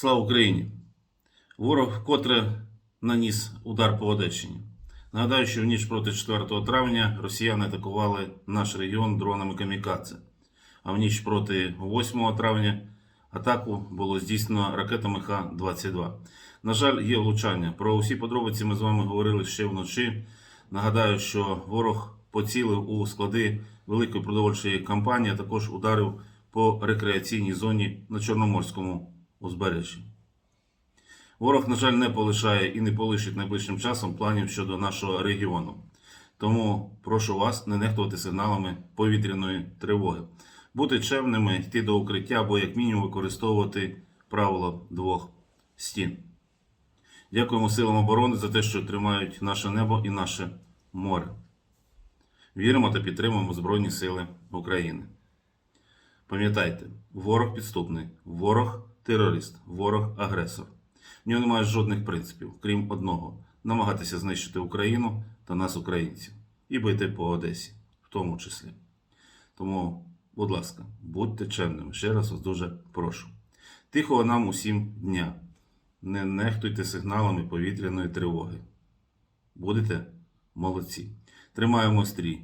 Слава Україні! Ворог вкотре наніс удар по Одещині. Нагадаю, що в ніч проти 4 травня росіяни атакували наш регіон дронами камікадзе. А в ніч проти 8 травня атаку було здійснено ракетами Х-22. На жаль, є влучання. Про усі подробиці ми з вами говорили ще вночі. Нагадаю, що ворог поцілив у склади великої продовольчої кампанії, а також ударив по рекреаційній зоні на Чорноморському узбережжі. Ворог, на жаль, не полишає і не полишить найближчим часом планів щодо нашого регіону. Тому прошу вас не нехтувати сигналами повітряної тривоги, бути чемними, йти до укриття або, як мінімум, використовувати правило двох стін. Дякуємо силам оборони за те, що тримають наше небо і наше море. Віримо та підтримуємо Збройні Сили України. Пам'ятайте, ворог підступний, ворог терорист, ворог агресор. В нього немає жодних принципів, крім одного намагатися знищити Україну та нас, українців, і бити по Одесі, в тому числі. Тому, будь ласка, будьте чемними. Ще раз вас дуже прошу. Тихого нам усім дня. Не нехтуйте сигналами повітряної тривоги. Будете молодці. Тримаємо стрій.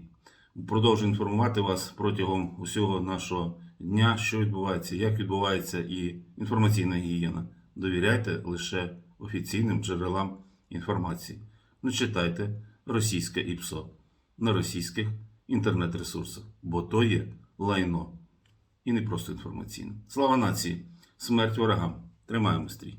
Продовжую інформувати вас протягом усього нашого дня, що відбувається, як відбувається і інформаційна гігієна. Довіряйте лише офіційним джерелам інформації. Не читайте російське ІПСО на російських інтернет-ресурсах, бо то є лайно і не просто інформаційне. Слава нації! Смерть ворогам! Тримаємо стрій!